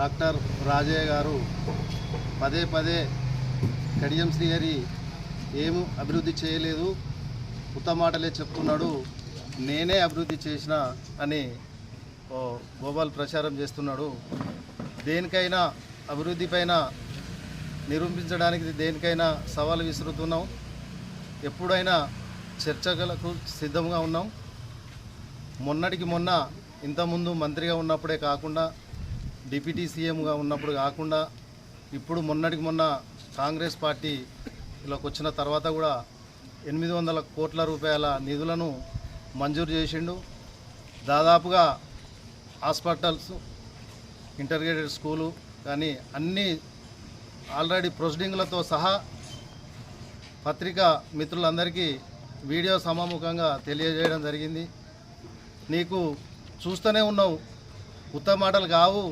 Doctor Rajaiah గారు పదే పదే కడియం శ్రీహరి ఏమీ అభివృద్ధి చేయలేదు ఉత్త మాటలే చెప్తున్నాడు నేనే అభివృద్ధి చేసిన అని ఓ గోపాల్ ప్రచారం చేస్తున్నాడు. దేనికైనా అభివృద్ధి పైన నిరూపించడానికి దేనికైనా సవాలు విసురుతున్నాం. ఎప్పుడైనా చర్చలకు సిద్ధంగా ఉన్నాం. మొన్నటికి మొన్న ఇంతకుముందు మంత్రిగా ఉన్నప్పుడే కాకుండా డిప్యూటీ సీఎంగా ఉన్నప్పుడు కాకుండా ఇప్పుడు మొన్నటికి మొన్న కాంగ్రెస్ పార్టీలోకి వచ్చిన తర్వాత కూడా ఎనిమిది వందల కోట్ల రూపాయల నిధులను మంజూరు చేసిండు. దాదాపుగా హాస్పిటల్స్ ఇంటర్గ్రేటెడ్ స్కూలు కానీ అన్ని ఆల్రెడీ ప్రొసీడింగ్లతో సహా పత్రికా మిత్రులందరికీ వీడియో సమాముఖంగా తెలియజేయడం జరిగింది. నీకు చూస్తూనే ఉన్నావు. ఉత్తమ మాటలు కావు.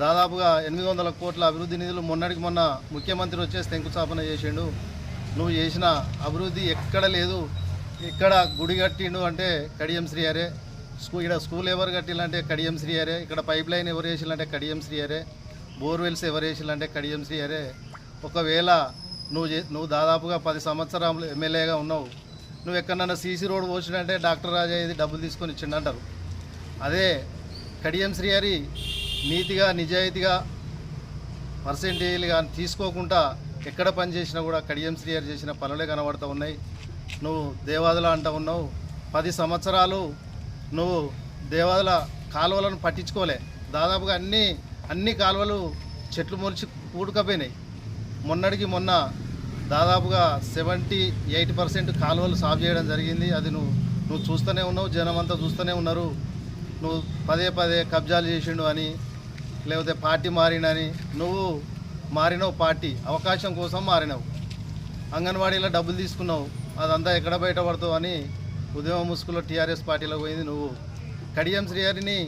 దాదాపుగా ఎనిమిది వందల కోట్ల అభివృద్ధి నిధులు మొన్నటికి మొన్న ముఖ్యమంత్రి వచ్చేసి శంకుస్థాపన చేసిండు. నువ్వు చేసిన అభివృద్ధి ఎక్కడ లేదు. ఇక్కడ గుడి కట్టిండు అంటే కడియం శ్రీ అరే. స్కూ ఇక్కడ స్కూల్ ఎవరు కట్టిందంటే కడియం శ్రీ అరే. ఇక్కడ పైప్ లైన్ ఎవరు వేసిందంటే కడియం శ్రీ అరే. బోర్వెల్స్ ఎవరు వేసిందంటే కడియం శ్రీ ఒకవేళ నువ్వు నువ్వు దాదాపుగా పది సంవత్సరాలు ఎమ్మెల్యేగా ఉన్నావు. నువ్వు ఎక్కడన్నా సీసీ రోడ్ పోసినంటే డాక్టర్ రాజా ఇది డబ్బులు తీసుకొని ఇచ్చిండంటారు అదే కడియం శ్రీహరి నీతిగా నిజాయితీగా పర్సెంటేజ్లుగా తీసుకోకుండా ఎక్కడ పని చేసినా కూడా కడియం శ్రీయర్ చేసిన పనులే కనబడుతూ ఉన్నాయి. నువ్వు దేవాదుల అంటూ ఉన్నావు. పది సంవత్సరాలు నువ్వు దేవాదుల కాలువలను పట్టించుకోలే. దాదాపుగా అన్ని అన్ని కాలువలు చెట్లు మొలిచి కూడుకపోయినాయి. మొన్నటికి మొన్న దాదాపుగా సెవెంటీ ఎయిట్ పర్సెంట్ కాలువలు సాఫ్ చేయడం జరిగింది. అది నువ్వు నువ్వు చూస్తూనే ఉన్నావు. జనం అంతా చూస్తూనే ఉన్నారు. నువ్వు పదే పదే కబ్జాలు చేసిండు అని లేకపోతే పార్టీ మారినని నువ్వు మారినావు పార్టీ అవకాశం కోసం మారినావు. అంగన్వాడీలో డబ్బులు తీసుకున్నావు అదంతా ఎక్కడ బయటపడతావు అని ఉద్యమ ముసుగులో టీఆర్ఎస్ పార్టీలో పోయింది నువ్వు. కడియం శ్రీహరిని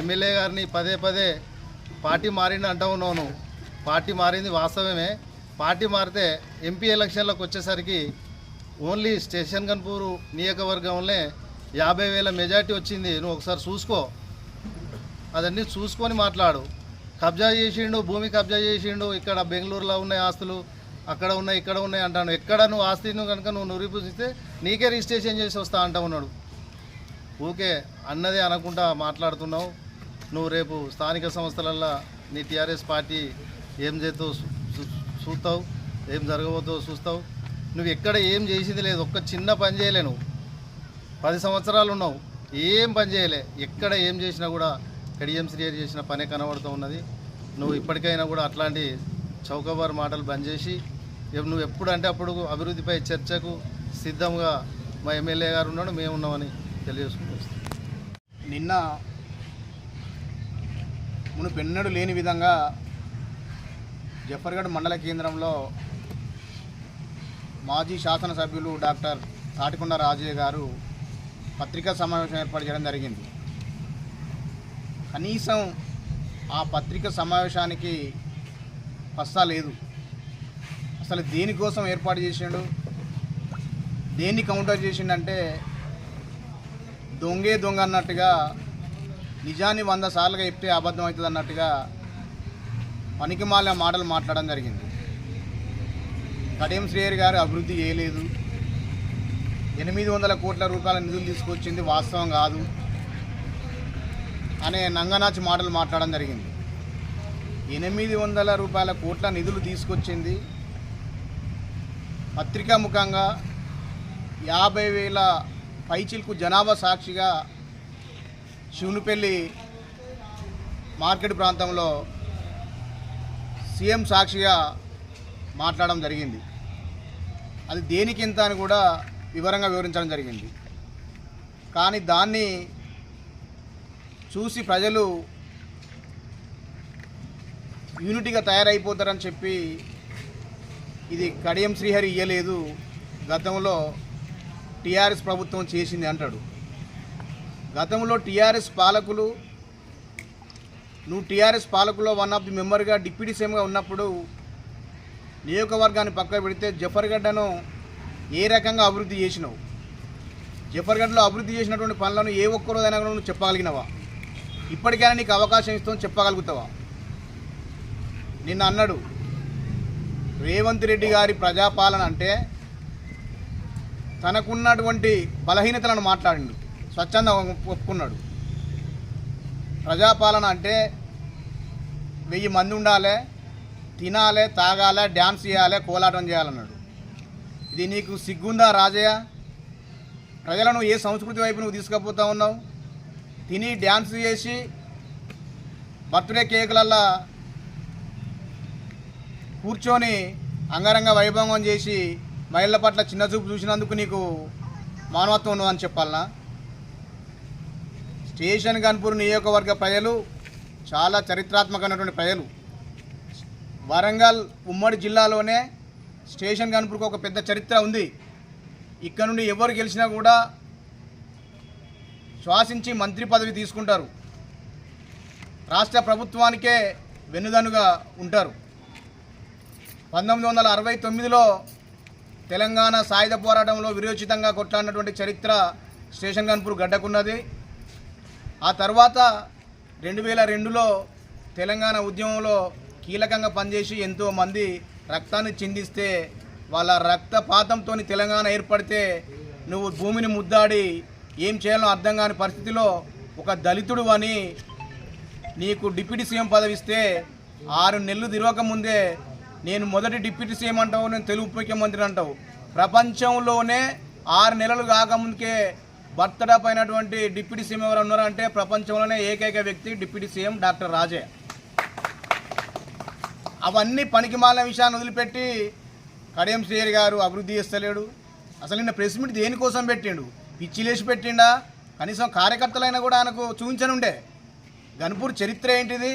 ఎమ్మెల్యే గారిని పదే పదే పార్టీ మారింది అంటూ ఉన్నావు నువ్వు. పార్టీ మారింది వాస్తవమే. పార్టీ మారితే ఎంపీ ఎలక్షన్లకు వచ్చేసరికి ఓన్లీ స్టేషన్ కన్పూరు నియోజకవర్గంలో యాభై వేల మెజార్టీ వచ్చింది. నువ్వు ఒకసారి చూసుకో. అదన్నీ చూసుకొని మాట్లాడు. కబ్జా చేసిండు భూమి కబ్జా చేసిండు ఇక్కడ బెంగళూరులో ఉన్నాయి ఆస్తులు అక్కడ ఉన్నాయి ఇక్కడ ఉన్నాయి అంటాను. ఎక్కడ నువ్వు ఆస్తిని కనుక నువ్వు నిరూపిస్తే నీకే రిజిస్ట్రేషన్ చేసి వస్తా అంటా ఉన్నాడు. ఊకే అన్నదే అనకుండా మాట్లాడుతున్నావు. నువ్వు రేపు స్థానిక సంస్థలల్లో నీ టీఆర్ఎస్ పార్టీ ఏం చేతో చూస్తావు ఏం జరగబోతో చూస్తావు నువ్వు ఎక్కడ ఏం చేసింది లేదు ఒక్క చిన్న పని చేయలే నువ్వు. పది సంవత్సరాలు ఉన్నావు ఏం పని చేయలే ఎక్కడ ఏం చేసినా కూడా కడియం శ్రీహరి చేసిన పనే కనబడుతూ ఉన్నది. నువ్వు ఇప్పటికైనా కూడా అట్లాంటి చౌకబారు మాటలు బంద్ చేసి నువ్వు ఎప్పుడు అంటే అప్పుడు అభివృద్ధిపై చర్చకు సిద్ధంగా మా ఎమ్మెల్యే గారు ఉన్నాడు మేము ఉన్నామని తెలియజేసుకుంటూ నిన్న మునుపెన్నడు లేని విధంగా జఫర్గఢ్ మండల కేంద్రంలో మాజీ శాసనసభ్యులు డాక్టర్ తాటికొండ రాజయ్య గారు పత్రికా సమావేశం ఏర్పాటు చేయడం జరిగింది. కనీసం ఆ పత్రిక సమావేశానికి పస్తా లేదు. అసలు దేనికోసం ఏర్పాటు చేసిండు? దేన్ని కౌంటర్ చేసిండంటే దొంగే దొంగ అన్నట్టుగా నిజాన్ని వంద సార్లుగా చెప్తే అబద్ధం అవుతుంది అన్నట్టుగా పనికిమాలిన మాటలు మాట్లాడడం జరిగింది. కడియం శ్రేయర్ గారు అభివృద్ధి చేయలేదు. ఎనిమిది వందల కోట్ల రూపాయల నిధులు తీసుకొచ్చింది వాస్తవం కాదు. అనే నంగనాచి మాటలు మాట్లాడడం జరిగింది. ఎనిమిది వందల రూపాయల కోట్ల నిధులు తీసుకొచ్చింది. పత్రికాముఖంగా యాభై వేల పైచిల్కు జనాభా సాక్షిగా శివునిపల్లి మార్కెట్ ప్రాంతంలో సీఎం సాక్షిగా మాట్లాడడం జరిగింది. అది దేనికింత అని కూడా వివరంగా వివరించడం జరిగింది. కానీ దాన్ని చూసి ప్రజలు యూనిటీగా తయారైపోతారని చెప్పి ఇది కడియం శ్రీహరి ఇయ్యలేదు. గతంలో టీఆర్ఎస్ ప్రభుత్వం చేసింది అంటాడు. గతంలో టీఆర్ఎస్ పాలకులు నువ్వు టీఆర్ఎస్ పాలకులో వన్ ఆఫ్ ది మెంబర్గా డిప్యూటీ సీఎంగా ఉన్నప్పుడు నియోజకవర్గాన్ని పక్కన పెడితే జఫర్గడ్డను ఏ రకంగా అభివృద్ధి చేసినావు? జఫర్గడ్లో అభివృద్ధి చేసినటువంటి పనులను ఏ ఒక్కరోజైనా కూడా నువ్వు చెప్పగలిగినవా? ఇప్పటికైనా నీకు అవకాశం ఇస్తామని చెప్పగలుగుతావా? నిన్న అన్నాడు రేవంత్ రెడ్డి గారి ప్రజాపాలన అంటే తనకున్నటువంటి బలహీనతలను మాట్లాడిండు. స్వచ్ఛంద ఒప్పుకున్నాడు. ప్రజాపాలన అంటే వెయ్యి మంది ఉండాలి తినాలి తాగాలి డ్యాన్స్ చేయాలి కోలాటం చేయాలన్నాడు. ఇది నీకు సిగ్గుందా రాజయ్య? ప్రజలను ఏ సంస్కృతి వైపు నువ్వు తీసుకుపోతా ఉన్నావు? తిని డ్యాన్స్ చేసి బర్త్డే కేకులల్లా కూర్చొని అంగరంగ వైభవం చేసి మహిళల పట్ల చిన్న చూపు చూసినందుకు నీకు మానవత్వం ఉన్నదని చెప్పాలనా? స్టేషన్ గన్పూర్ నియోజకవర్గ ప్రజలు చాలా చరిత్రాత్మకమైనటువంటి ప్రజలు. వరంగల్ ఉమ్మడి జిల్లాలోనే స్టేషన్ గన్పూర్కి ఒక పెద్ద చరిత్ర ఉంది. ఇక్కడ నుండి ఎవరు గెలిచినా కూడా శ్వాసించి మంత్రి పదవి తీసుకుంటారు. రాష్ట్ర ప్రభుత్వానికే వెన్నుదనుగా ఉంటారు. పంతొమ్మిది వందల అరవై తొమ్మిదిలో తెలంగాణ సాయుధ పోరాటంలో విరోచితంగా కొట్లాడినటువంటి చరిత్ర స్టేషన్ గన్పూర్ గడ్డకున్నది. ఆ తర్వాత రెండు వేల రెండులో తెలంగాణ ఉద్యమంలో కీలకంగా పనిచేసి ఎంతోమంది రక్తాన్ని చిందిస్తే వాళ్ళ రక్తపాతంతో తెలంగాణ ఏర్పడితే నువ్వు భూమిని ముద్దాడి ఏం చేయాలో అర్థం కాని పరిస్థితిలో ఒక దళితుడు అని నీకు డిప్యూటీ సీఎం పదవి ఇస్తే ఆరు నెలలు తిరగక ముందే నేను మొదటి డిప్యూటీ సీఎం అంటావు నేను తెలుగు ముఖ్యమంత్రి అంటావు. ప్రపంచంలోనే ఆరు నెలలు కాకముందుకే బర్త్డప్ పైనటువంటి డిప్యూటీ సీఎం ఎవరు ఉన్నారంటే ప్రపంచంలోనే ఏకైక వ్యక్తి డిప్యూటీ సీఎం డాక్టర్ రాజే. అవన్నీ పనికిమాలిన విషయాన్ని వదిలిపెట్టి కడియం శ్రీయర్ గారు అభివృద్ధి చేస్తలేడు. అసలు నిన్న ప్రెస్ మీట్ దేనికోసం పెట్టిండు? పిచ్చిలేసి పెట్టిండా? కనీసం కార్యకర్తలైనా కూడా ఆయనకు చూపించనుండే. గన్పూర్ చరిత్ర ఏంటిది?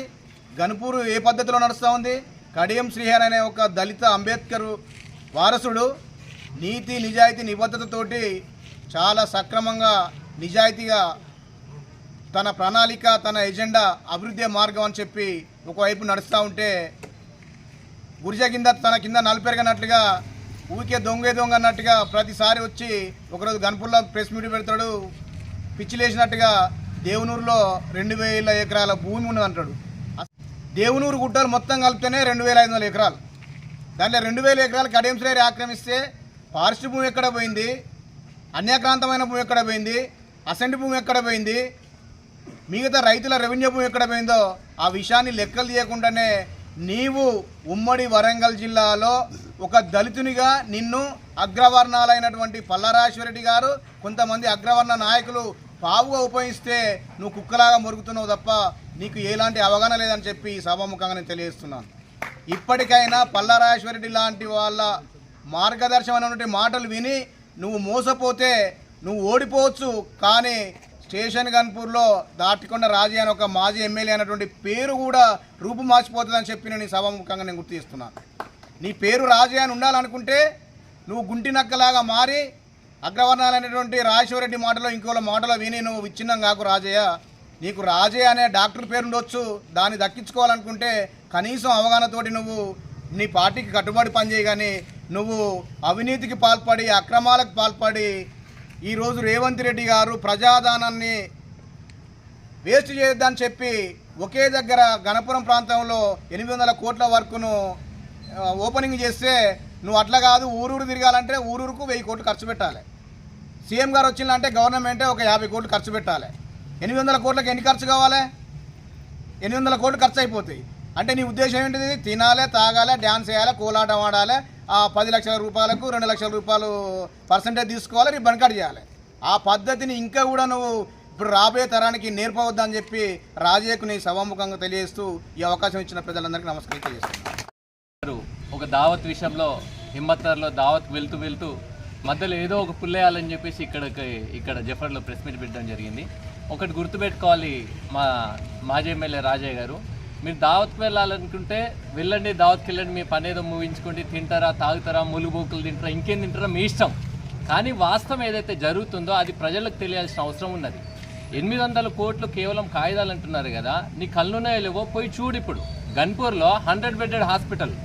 గన్పూర్ ఏ పద్ధతిలో నడుస్తూ ఉంది? కడియం శ్రీహర్ అనే ఒక దళిత అంబేద్కర్ వారసుడు నీతి నిజాయితీ నిబద్ధతతోటి చాలా సక్రమంగా నిజాయితీగా తన ప్రణాళిక తన ఎజెండా అభివృద్ధి మార్గం అని చెప్పి ఒకవైపు నడుస్తూ ఉంటే గురిజ కింద తన కింద నలుపెరగనట్లుగా ఊరికే దొంగే దొంగ అన్నట్టుగా ప్రతిసారి వచ్చి ఒకరోజు గన్పూర్లో ప్రెస్ మీట్ పెడతాడు. పిచ్చిలేసినట్టుగా దేవునూరులో రెండు వేల ఎకరాల భూమి ఉన్నదంటాడు దేవునూరు గుట్టలు మొత్తం కలిపితేనే రెండు వేల ఐదు వందల ఎకరాలు. దాంట్లో రెండు వేల ఎకరాలు కడియంశ్రేరి ఆక్రమిస్తే ఫారెస్ట్ భూమి ఎక్కడ పోయింది? అన్యాక్రాంతమైన భూమి ఎక్కడ పోయింది? అసెంట్ భూమి ఎక్కడ పోయింది? మిగతా రైతుల రెవెన్యూ భూమి ఎక్కడ పోయిందో ఆ విషయాన్ని లెక్కలు తీయకుండానే నీవు ఉమ్మడి వరంగల్ జిల్లాలో ఒక దళితునిగా నిన్ను అగ్రవర్ణాలైనటువంటి పల్లరాశ్వరెడ్డి గారు కొంతమంది అగ్రవర్ణ నాయకులు పావుగా ఉపయోగిస్తే నువ్వు కుక్కలాగా మురుగుతున్నావు తప్ప నీకు ఎలాంటి అవగాహన లేదని చెప్పి ఈ సభాముఖంగా నేను తెలియజేస్తున్నాను. ఇప్పటికైనా పల్లరాశ్వరెడ్డి లాంటి వాళ్ళ మార్గదర్శనం అనేటువంటి మాటలు విని నువ్వు మోసపోతే నువ్వు ఓడిపోవచ్చు. కానీ స్టేషన్ గన్పూర్లో దాటికొండ రాజీ అని ఒక మాజీ ఎమ్మెల్యే అనేటువంటి పేరు కూడా రూపు మార్చిపోతుందని చెప్పి నేను ఈ సభాముఖంగా నేను గుర్తు చేస్తున్నాను. నీ పేరు రాజే అని ఉండాలనుకుంటే నువ్వు గుంటి నక్కలాగా మారి అగ్రవర్ణాలైనటువంటి రాజేశ్వరరెడ్డి మాటలో ఇంకోళ్ళ మాటలో విని నువ్వు విచ్ఛిన్నం కాకు రాజయ్య. నీకు రాజే అనే డాక్టర్ పేరు ఉండొచ్చు. దాన్ని దక్కించుకోవాలనుకుంటే కనీసం అవగాహనతోటి నువ్వు నీ పార్టీకి కట్టుబడి పనిచేయి కానీ నువ్వు అవినీతికి పాల్పడి అక్రమాలకు పాల్పడి ఈరోజు రేవంత్ రెడ్డి గారు ప్రజాదానాన్ని వేస్ట్ చేయొద్దని చెప్పి ఒకే దగ్గర గణపురం ప్రాంతంలో ఎనిమిది వందల కోట్ల వరకును ఓపెనింగ్ చేస్తే నువ్వు అట్లా కాదు ఊరూరు తిరగాలంటే ఊరూరుకు వెయ్యి కోట్లు ఖర్చు పెట్టాలి. సీఎం గారు వచ్చిందంటే గవర్నమెంటే ఒక యాభై కోట్లు ఖర్చు పెట్టాలి. ఎనిమిది వందల కోట్లకు ఎన్ని ఖర్చు కావాలి? ఎనిమిది వందల కోట్లు ఖర్చు అయిపోతాయి. అంటే నీ ఉద్దేశం ఏంటిది? తినాలి తాగాలి డ్యాన్స్ వేయాలి కోలాటం ఆడాలి ఆ పది లక్షల రూపాయలకు రెండు లక్షల రూపాయలు పర్సంటేజ్ తీసుకోవాలి రిబ్బన్ కట్ చేయాలి. ఆ పద్ధతిని ఇంకా కూడా నువ్వు ఇప్పుడు రాబోయే తరానికి నేర్పవద్దని చెప్పి రాజయ్యకు నీ సభాముఖంగా తెలియజేస్తూ ఈ అవకాశం ఇచ్చిన ప్రజలందరికీ నమస్కారం ఒక దావత్ విషయంలో హిమ్మత్నగర్లో దావత్ వెళ్తూ వెళ్తూ మధ్యలో ఏదో ఒక పుల్లేయాలని చెప్పేసి ఇక్కడికి ఇక్కడ జఫర్లో ప్రెస్ మీట్ పెట్టడం జరిగింది. ఒకటి గుర్తుపెట్టుకోవాలి మా మాజీ ఎమ్మెల్యే రాజయ్య గారు. మీరు దావత్కి వెళ్ళాలనుకుంటే వెళ్ళండి దావత్కి వెళ్ళండి మీ పని ఏదో ముగించుకోండి తింటారా తాగుతారా ములుగుబోకులు తింటారా ఇంకేం తింటారా మీ ఇష్టం. కానీ వాస్తవం ఏదైతే జరుగుతుందో అది ప్రజలకు తెలియాల్సిన అవసరం ఉన్నది. ఎనిమిది వందల కోట్లు కేవలం కాగితాలు అంటున్నారు కదా నీ కళ్ళున్నాయో లేవో పోయి చూడు ఇప్పుడు. గన్పూర్లో హండ్రెడ్ బెడెడ్ హాస్పిటల్.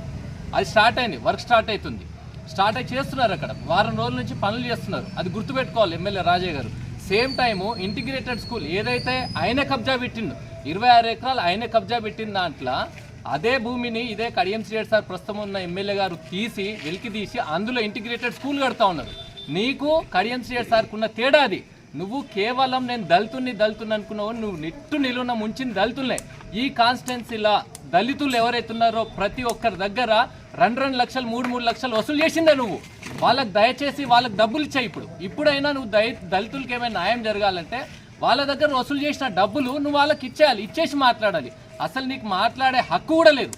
అది స్టార్ట్ అయింది వర్క్ స్టార్ట్ అవుతుంది. స్టార్ట్ అయి చేస్తున్నారు అక్కడ. వారం రోజుల నుంచి పనులు చేస్తున్నారు. అది గుర్తుపెట్టుకోవాలి ఎమ్మెల్యే రాజయ్య గారు. సేమ్ టైము ఇంటిగ్రేటెడ్ స్కూల్ ఏదైతే ఆయన కబ్జా పెట్టిండు ఇరవై ఆరు ఎకరాలు ఆయన కబ్జా పెట్టిన దాంట్లో అదే భూమిని ఇదే కడియం శ్రీహరి సార్ ప్రస్తుతం ఉన్న ఎమ్మెల్యే గారు తీసి వెలికి తీసి అందులో ఇంటిగ్రేటెడ్ స్కూల్ కడతా ఉన్నారు. నీకు కడియం శ్రీహరి సార్కు ఉన్న తేడా అది. నువ్వు కేవలం నేను దళితుని దళితుని అనుకున్నావు నువ్వు నిట్టు నిలువున ముంచిన దళితులే. ఈ కాన్స్టిట్యున్సీలో దళితులు ఎవరైతున్నారో ప్రతి ఒక్కరి దగ్గర రెండు రెండు లక్షలు మూడు మూడు లక్షలు వసూలు చేసిందే నువ్వు. వాళ్ళకి దయచేసి వాళ్ళకి డబ్బులు ఇచ్చాయి ఇప్పుడు. ఇప్పుడైనా నువ్వు దయ దళితులకి ఏమైనా న్యాయం జరగాలంటే వాళ్ళ దగ్గర వసూలు చేసిన డబ్బులు నువ్వు వాళ్ళకి ఇచ్చేయాలి ఇచ్చేసి మాట్లాడాలి. అసలు నీకు మాట్లాడే హక్కు కూడా లేదు.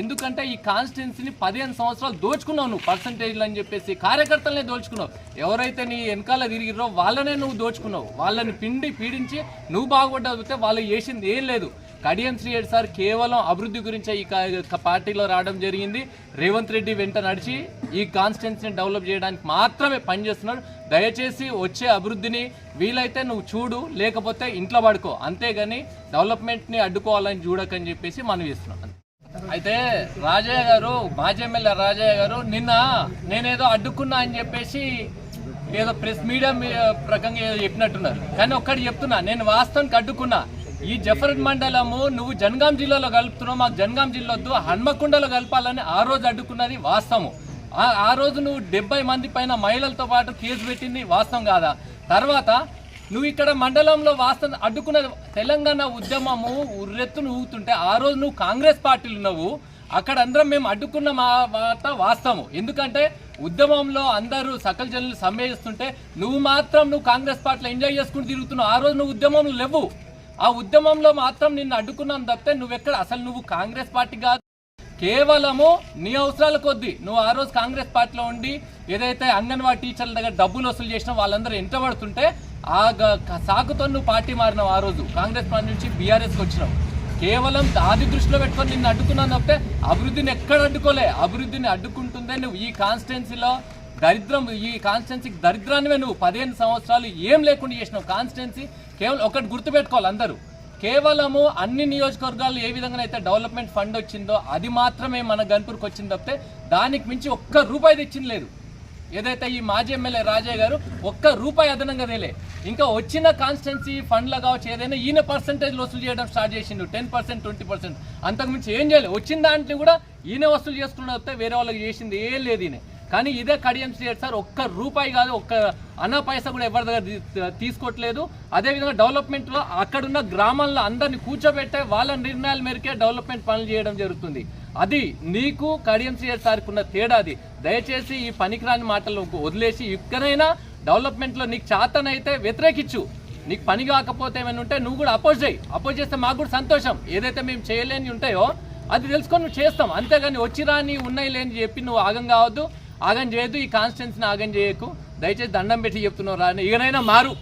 ఎందుకంటే ఈ కాన్స్టిట్యున్సీని పదిహేను సంవత్సరాలు దోచుకున్నావు నువ్వు పర్సంటేజ్లు అని చెప్పేసి కార్యకర్తలనే దోచుకున్నావు. ఎవరైతే నీ వెనకాల తిరిగిరో వాళ్ళనే నువ్వు దోచుకున్నావు. వాళ్ళని పిండి పీడించి నువ్వు బాగుపడ్డా వాళ్ళు చేసింది ఏం లేదు. కడియం శ్రీహరి సార్ కేవలం అభివృద్ధి గురించే ఈ పార్టీలో రావడం జరిగింది. రేవంత్ రెడ్డి వెంట నడిచి ఈ కాన్స్టిట్యున్సీని డెవలప్ చేయడానికి మాత్రమే పనిచేస్తున్నాడు దయచేసి వచ్చే అభివృద్ధిని వీలైతే నువ్వు చూడు లేకపోతే ఇంట్లో పడుకో. అంతేగాని డెవలప్మెంట్ని అడ్డుకోవాలని చూడకని చెప్పేసి మనం చేస్తున్నాం. అయితే రాజయ్య గారు మాజీ ఎమ్మెల్యే రాజయ్య గారు నిన్న నేనేదో అడ్డుకున్నా అని చెప్పేసి ఏదో ప్రెస్ మీడియా ప్రకంగా ఏదో చెప్పినట్టున్నారు. కానీ ఒక్కటి చెప్తున్నా నేను వాస్తవానికి అడ్డుకున్నా. ఈ జఫర్ మండలము నువ్వు జనగాం జిల్లాలో కలుపుతున్నావు మాకు జనగాం జిల్లా వద్దు హన్మకొండలో కలపాలని ఆ రోజు అడ్డుకున్నది వాస్తవము. ఆ- రోజు నువ్వు డెబ్బై మంది పైన మహిళలతో పాటు కేసు పెట్టింది వాస్తవం కాదా? తర్వాత నువ్వు ఇక్కడ మండలంలో వాస్తవం అడ్డుకున్న తెలంగాణ ఉద్యమము ఉర్రెత్తును ఊగుతుంటే ఆ రోజు నువ్వు కాంగ్రెస్ పార్టీలు ఉన్నావు అక్కడ అందరం మేము అడ్డుకున్న మా మాట వాస్తవం ఎందుకంటే ఉద్యమంలో అందరూ సకల జనులు సమ్మె చేస్తుంటే నువ్వు మాత్రం నువ్వు కాంగ్రెస్ పార్టీలో ఎంజాయ్ చేసుకుని తిరుగుతున్నావు ఆ రోజు నువ్వు ఉద్యమంలో లేవు. ఆ ఉద్యమంలో మాత్రం నిన్ను అడ్డుకున్నాను తప్పితే నువ్వెక్కడ? అసలు నువ్వు కాంగ్రెస్ పార్టీ కాదు. కేవలము నీ అవసరాల కొద్దీ నువ్వు ఆ రోజు కాంగ్రెస్ పార్టీలో ఉండి ఏదైతే అంగన్వాడీ టీచర్ల దగ్గర డబ్బులు వసూలు చేసినా వాళ్ళందరూ ఎంటబడుతుంటే ఆ గ- సాకుతో నువ్వు పార్టీ మారినావు ఆ రోజు. కాంగ్రెస్ పార్టీ నుంచి బీఆర్ఎస్కి వచ్చినావు. కేవలం అది దృష్టిలో పెట్టుకొని నిన్ను అడ్డుకున్నాను తప్పితే అభివృద్ధిని ఎక్కడ అడ్డుకోలే. అభివృద్ధిని అడ్డుకుంటుందే నువ్వు. ఈ కాన్స్టిట్యున్సీలో దరిద్రం ఈ కాన్స్టిట్యున్సీకి దరిద్రానివే నువ్వు. పదిహేను సంవత్సరాలు ఏం లేకుండా చేసినావు. కాన్స్టిట్యున్సీ కేవలం ఒకటి గుర్తుపెట్టుకోవాలి అందరూ. కేవలము అన్ని నియోజకవర్గాలు ఏ విధంగా అయితే డెవలప్మెంట్ ఫండ్ వచ్చిందో అది మాత్రమే మన గన్పూర్కి వచ్చింది తప్పితే దానికి మించి ఒక్క రూపాయి తెచ్చింది లేదు. ఏదైతే ఈ మాజీ ఎమ్మెల్యే రాజయ్య గారు ఒక్క రూపాయి అదనంగా తేలే. ఇంకా వచ్చిన కాన్స్టిట్యున్సీ ఫండ్లో కావచ్చు ఏదైనా ఈయన పర్సంటేజ్ వసూలు చేయడం స్టార్ట్ చేసిండు. టెన్ పర్సెంట్ ట్వంటీ పర్సెంట్ అంతకుమించి ఏం చేయలేదు వచ్చిన దాంట్లో కూడా ఈయన వసూలు చేసుకున్న తప్పితే వేరే వాళ్ళకి చేసింది ఏం లేదు ఈయన. కానీ ఇదే కడియం సార్ ఒక్క రూపాయి కాదు ఒక్క అన్న పైస కూడా ఎవరి దగ్గర తీసుకోవట్లేదు. అదేవిధంగా డెవలప్మెంట్లో అక్కడున్న గ్రామాల్లో అందరినీ కూర్చోబెట్టే వాళ్ళ నిర్ణయాల మేరకే డెవలప్మెంట్ పనులు చేయడం జరుగుతుంది. అది నీకు కడియం శ్రీహరి సార్కి ఉన్న తేడా అది. దయచేసి ఈ పనికిరాని మాటలు వదిలేసి ఇక్కడైనా డెవలప్మెంట్లో నీకు చేతనైతే వ్యతిరేకించు. నీకు పని కాకపోతే ఏమైనా ఉంటే నువ్వు కూడా అపోజ్ చేయి. అపోజ్ చేస్తే మాకు కూడా సంతోషం. ఏదైతే మేము చేయలేని ఉంటాయో అది తెలుసుకొని నువ్వు చేస్తాం. అంతేగాని వచ్చి రాని ఉన్నాయి లేని చెప్పి నువ్వు ఆగం కావద్దు. ఆగం చేయొద్దు. ఈ కాన్స్టిట్యున్సీని ఆగం చేయకు. దయచేసి దండం పెట్టి చెప్తున్నావు రాని ఇకనైనా మారు.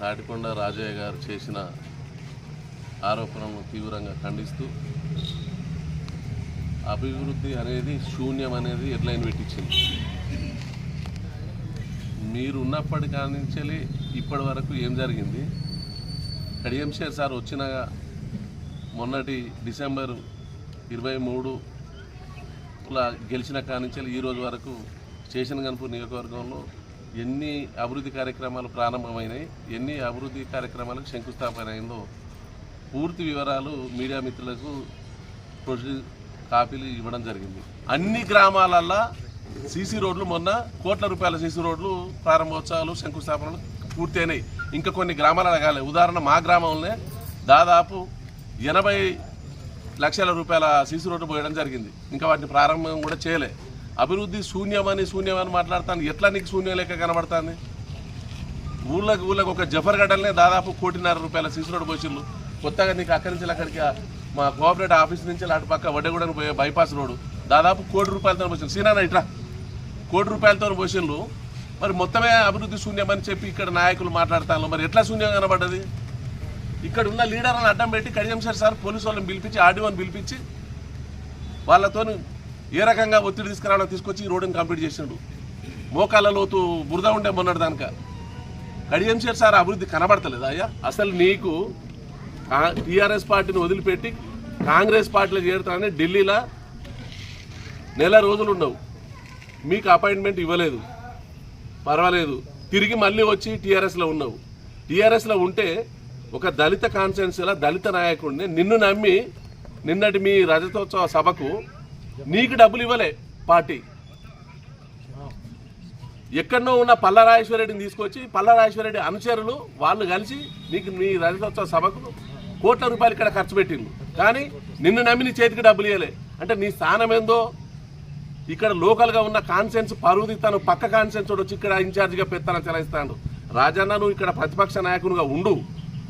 తాటికొండ రాజయ్య గారు చేసిన ఆరోపణలను తీవ్రంగా ఖండిస్తూ అభివృద్ధి అనేది శూన్యం అనేది హెడ్లైన్ పెట్టించింది. మీరు ఉన్నప్పటి కానించి ఇప్పటి వరకు ఏం జరిగింది? కడియంశేర్ సార్ వచ్చిన మొన్నటి డిసెంబర్ ఇరవై మూడు గెలిచిన కానించి ఈ రోజు వరకు స్టేషన్ కనుపు నియోజకవర్గంలో ఎన్ని అభివృద్ధి కార్యక్రమాలు ప్రారంభమైనాయి ఎన్ని అభివృద్ధి కార్యక్రమాలకు శంకుస్థాపన అయిందో పూర్తి వివరాలు మీడియా మిత్రులకు ప్రొసీ- కాపీలు ఇవ్వడం జరిగింది. అన్ని గ్రామాలల్లో సీసీ రోడ్లు మొన్న కోట్ల రూపాయల సీసీ రోడ్లు ప్రారంభోత్సవాలు శంకుస్థాపనలు పూర్తయినాయి. ఇంకా కొన్ని గ్రామాలు అడగాలి ఉదాహరణ మా గ్రామంలోనే దాదాపు ఎనభై లక్షల రూపాయల సీసీ రోడ్డు పోయడం జరిగింది. ఇంకా వాటిని ప్రారంభం కూడా చేయలే. అభివృద్ధి శూన్యమని శూన్యమని మాట్లాడుతాను ఎట్లా నీకు శూన్యం లెక్క కనబడుతుంది? ఊళ్ళకి ఊళ్ళకి ఒక జఫర్గడ్డలనే దాదాపు కోటిన్నర రూపాయల సీసీ రోడ్ పోసిళ్ళు. కొత్తగా నీకు అక్కడి నుంచి అక్కడికి మా కోఆపరేటివ్ ఆఫీస్ నుంచి అటు పక్క వడ్డగూడని పోయే బైపాస్ రోడ్డు దాదాపు కోటి రూపాయలతో పోసిండు సీనా ఇట్లా కోటి రూపాయలతో పోసిండ్లు మరి మొత్తమే అభివృద్ధి శూన్యమని చెప్పి ఇక్కడ నాయకులు మాట్లాడతాను మరి ఎట్లా శూన్యం కనబడ్డది? ఇక్కడ ఉన్న లీడర్లను అడ్డం పెట్టి కడియం సార్ సార్ పోలీసు వాళ్ళని పిలిపించి ఆర్డీఓని పిలిపించి వాళ్ళతో ఏ రకంగా ఒత్తిడి తీసుకురావడం తీసుకొచ్చి ఈ రోడ్డుని కంప్లీట్ చేసిండు. మోకాళ్ళ లోతు బురద ఉండే మొన్నటి దానిక. కడియం సార్ సార్ అభివృద్ధి కనబడతలేదు అయ్యా? అసలు నీకు టీఆర్ఎస్ పార్టీని వదిలిపెట్టి కాంగ్రెస్ పార్టీలో చేరుతానని ఢిల్లీలో నెల రోజులు ఉండవు. మీకు అపాయింట్మెంట్ ఇవ్వలేదు. పర్వాలేదు. తిరిగి మళ్ళీ వచ్చి టీఆర్ఎస్లో ఉన్నావు. టీఆర్ఎస్లో ఉంటే ఒక దళిత కాన్ఫరెన్స్లో దళిత నాయకుడిని నిన్ను నమ్మి నిన్నటి మీ రజతోత్సవ సభకు నీకు డబ్బులు ఇవ్వలే పార్టీ. ఎక్కడనో ఉన్న పల్లరాజేశ్వరరెడ్డిని తీసుకొచ్చి పల్లరాజేశ్వరరెడ్డి అనుచరులు వాళ్ళు కలిసి నీకు నీ రజతోత్సవ సభకు కోట్ల రూపాయలు ఇక్కడ ఖర్చు పెట్టిండు కానీ నిన్ను నమ్మి నీ చేతికి డబ్బులు ఇవ్వలే. అంటే నీ స్థానం ఏందో ఇక్కడ లోకల్గా ఉన్న కాన్సెన్స్ పరువుది తను పక్క కాన్సెన్స్ వచ్చి ఇక్కడ ఇన్ఛార్జిగా పెత్తనం చెలాయిస్తాడు. రాజన్న నువ్వు ఇక్కడ ప్రతిపక్ష నాయకునిగా ఉండు.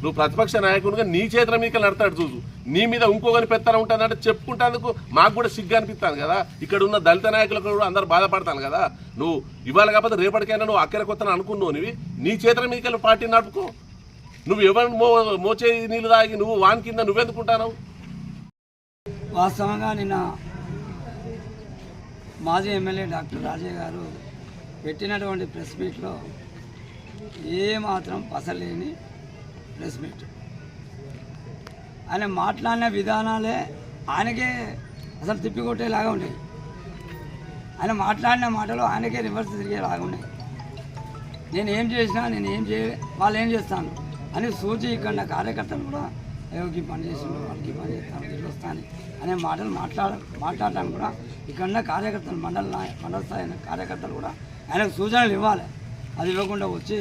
నువ్వు ప్రతిపక్ష నాయకునిగా నీ చేతుల మీద నడతాడు చూసు నీ మీద ఇంకొకని పెత్తనం ఉంటుందంటే చెప్పుకుంటేందుకు మాకు కూడా సిగ్గు అనిపిస్తాను కదా. ఇక్కడ ఉన్న దళిత నాయకులకు కూడా అందరు బాధపడతాను కదా. నువ్వు ఇవాళ కాకపోతే రేపటికైనా నువ్వు అక్కడ కొత్తని అనుకున్నావు నీవి నీ చేతుల మీద పార్టీ నడుపుకో. నువ్వు ఎవరిని మో మోచే నీళ్ళు తాగి నువ్వు వాని కింద నువ్వెందుకుంటావు వాస్తవంగా నిన్న మాజీ ఎమ్మెల్యే డాక్టర్ రాజే గారు పెట్టినటువంటి ప్రెస్ మీట్లో ఏ మాత్రం పసలేని ప్రెస్ మీట్ ఆయన మాట్లాడిన విధానాలే ఆయనకే అసలు తిప్పికొట్టేలాగా ఉన్నాయి. ఆయన మాట్లాడిన మాటలు ఆయనకే రివర్స్ తిరిగేలాగా ఉన్నాయి. నేను ఏం చేసినా నేను ఏం చేయ వాళ్ళు ఏం చేస్తాను అని సూచి ఇక్కడ నా కార్యకర్తలు కూడా అయోగ్య పని చేసిండు వాళ్ళకి పని చేస్తాను ఇల్లు వస్తాను అనే మాటలు మాట్లాడ మాట్లాడటానికి కూడా ఇక్కడ కార్యకర్తలు మండల మండల స్థాయి కార్యకర్తలు కూడా ఆయనకు సూచనలు ఇవ్వాలి. అది ఇవ్వకుండా వచ్చి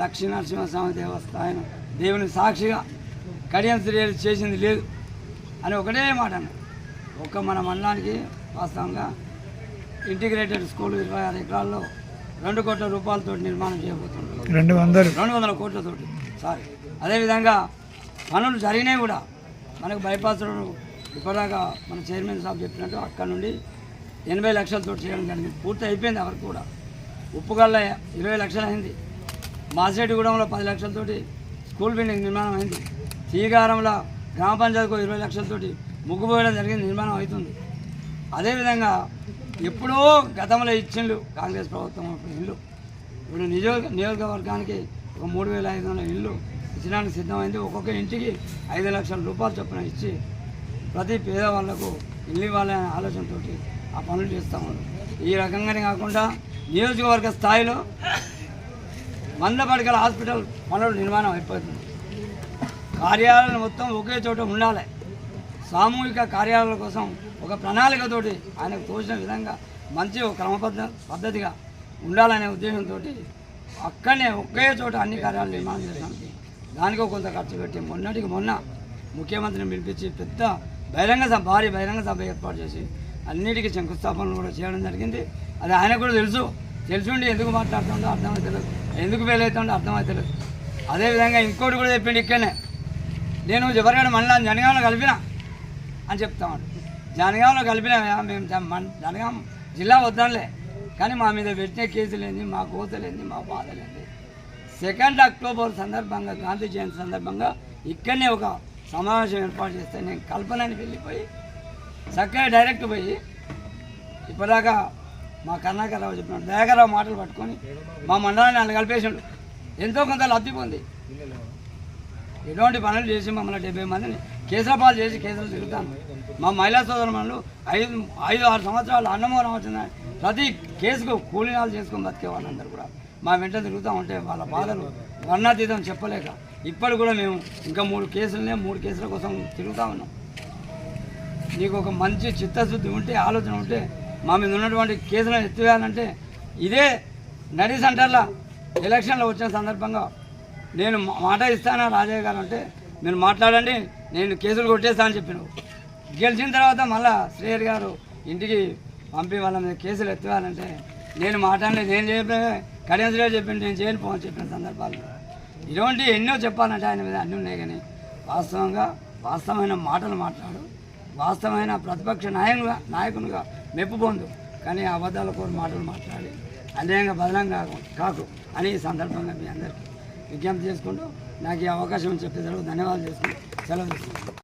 లక్ష్మీ నరసింహస్వామి దేవస్థానం. దేవుని సాక్షిగా కడియం శ్రేయలు చేసింది లేదు అని ఒకటే మాట అన్నాడు ఒక్క మన మండలానికి వాస్తవంగా ఇంటిగ్రేటెడ్ స్కూల్ ఇరవై ఆరు ఎకరాల్లో రెండు కోట్ల రూపాయలతో నిర్మాణం చేయబోతున్నారు. రెండు వందలు. రెండు వందల కోట్లతోటి. సారీ. అదేవిధంగా పనులు జరిగినాయి కూడా. మనకు బైపాస్ రోడ్డు ఇప్పటిదాకా మన చైర్మన్ సాబ్ చెప్పినట్టు అక్కడ నుండి ఎనభై లక్షలతో చేయడం జరిగింది. పూర్తి అయిపోయింది ఎవరికి కూడా ఉప్పుగల్ల ఇరవై లక్షలు అయింది మాసిరెడ్డిగూడెంలో పది లక్షలతోటి స్కూల్ బిల్డింగ్ నిర్మాణం అయింది. తీగారంలో గ్రామ పంచాయతీకు ఇరవై లక్షలతోటి ముగ్గు పోయడం జరిగింది నిర్మాణం అవుతుంది. అదేవిధంగా ఎప్పుడో గతంలో ఇచ్చిండు కాంగ్రెస్ ప్రభుత్వం ఇల్లు. ఇప్పుడు నియోజక నియోజకవర్గానికి ఒక మూడు వేల ఐదు వందల ఇల్లు ఇచ్చడానికి సిద్ధమైంది. ఒక్కొక్క ఇంటికి ఐదు లక్షల రూపాయలు చొప్పున ఇచ్చి ప్రతి పేదవాళ్ళకు ఇల్లు ఇవ్వాలనే ఆలోచనతో ఆ పనులు చేస్తాము ఈ రకంగానే కాకుండా నియోజకవర్గ స్థాయిలో వంద పడకల హాస్పిటల్ పనులు నిర్మాణం అయిపోతుంది. కార్యాలయాలు మొత్తం ఒకే చోట ఉండాలి. సామూహిక కార్యాలయాల కోసం ఒక ప్రణాళికతోటి ఆయనకు తోచిన విధంగా మంచి ఒక క్రమపద్ధ పద్ధతిగా ఉండాలనే ఉద్దేశంతో అక్కడనే ఒకే చోట అన్ని కార్యాలయాలు నిర్మాణం చేయడానికి దానికో కొంత ఖర్చు పెట్టి మొన్నటికి మొన్న ముఖ్యమంత్రిని పిలిపించి పెద్ద బహిరంగ సభ భారీ బహిరంగ సభ ఏర్పాటు చేసి అన్నిటికీ శంకుస్థాపనలు కూడా చేయడం జరిగింది. అది ఆయనకు కూడా తెలుసు. తెలుసుండి ఎందుకు మాట్లాడుతుండో అర్థమవుతలేదు. ఎందుకు ఫెయిల్ అవుతుండో అర్థమవుతలేదు. అదేవిధంగా ఇంకోటి కూడా చెప్పిండు ఇక్కడనే. నేను ఎవరికైనా మళ్ళీ జనగాంలో కలిపిన అని చెప్తామండి. జనగాంలో కలిపిన మేము జనగాం జిల్లా వద్దాంలే. కానీ మా మీద పెట్టిన కేసులేంది మా కోతలేంది మా బాధలేంది సెకండ్ అక్టోబర్ సందర్భంగా గాంధీ జయంతి సందర్భంగా ఇక్కడనే ఒక సమావేశం ఏర్పాటు చేస్తే నేను కల్పనని వెళ్ళిపోయి చక్కగా డైరెక్ట్ పోయి ఇప్పటిదాకా మా కర్ణాకరరావు చెప్పినాడు. దయాకరరావు మాటలు పట్టుకొని మా మండలాన్ని అన్న కలిపేసిండు. ఎంతో కొంత లబ్ధి పొంది. ఎటువంటి పనులు చేసి మమ్మల్ని డెబ్బై మందిని కేసుల పాలు చేసి కేసులు తిరుగుతాను మా మహిళా సోదరులు ఐదు ఐదు ఆరు సంవత్సరాలు అన్నమోరం వచ్చిన ప్రతి కేసుకు కూలీనాలు చేసుకొని బతికే వాళ్ళందరూ కూడా. మా వెంట తిరుగుతూ ఉంటే వాళ్ళ బాధలు వర్ణాతీతం చెప్పలేక ఇప్పటికి కూడా మేము ఇంకా మూడు కేసులనే మూడు కేసుల కోసం తిరుగుతూ ఉన్నాం. నీకు ఒక మంచి చిత్తశుద్ధి ఉంటే ఆలోచన ఉంటే మా మీద ఉన్నటువంటి కేసులను ఎత్తివేయాలంటే ఇదే నడి సెంటర్లో ఎలక్షన్లో వచ్చిన సందర్భంగా నేను మా- మాట ఇస్తానా రాజయ్య గారు అంటే మీరు మాట్లాడండి నేను కేసులు కొట్టేస్తా అని చెప్పినావు గెలిచిన తర్వాత మళ్ళా శ్రేయర్ గారు ఇంటికి పంపి వాళ్ళ మీద కేసులు ఎత్తివేయాలంటే నేను మాట్లాడి నేను చెప్పే కడియం శ్రేయర్ చెప్పింది నేను చేయను పోని చెప్పిన సందర్భాలు. ఇటువంటి ఎన్నో చెప్పాలంటే ఆయన మీద అన్నీ ఉన్నాయి కానీ వాస్తవంగా వాస్తవమైన మాటలు మాట్లాడు వాస్తవమైన ప్రతిపక్ష నాయకునిగా నాయకునిగా మెప్పు పొందు. కానీ అబద్ధాల కోరు మాటలు మాట్లాడి అన్యాయంగా బదనం కాకు కాకు అని ఈ సందర్భంగా మీ అందరికీ విజ్ఞప్తి చేసుకుంటూ నాకు ఈ అవకాశం చెప్పేసరికి ధన్యవాదాలు చేసుకుంటూ సెలవు తీసుకుంటాను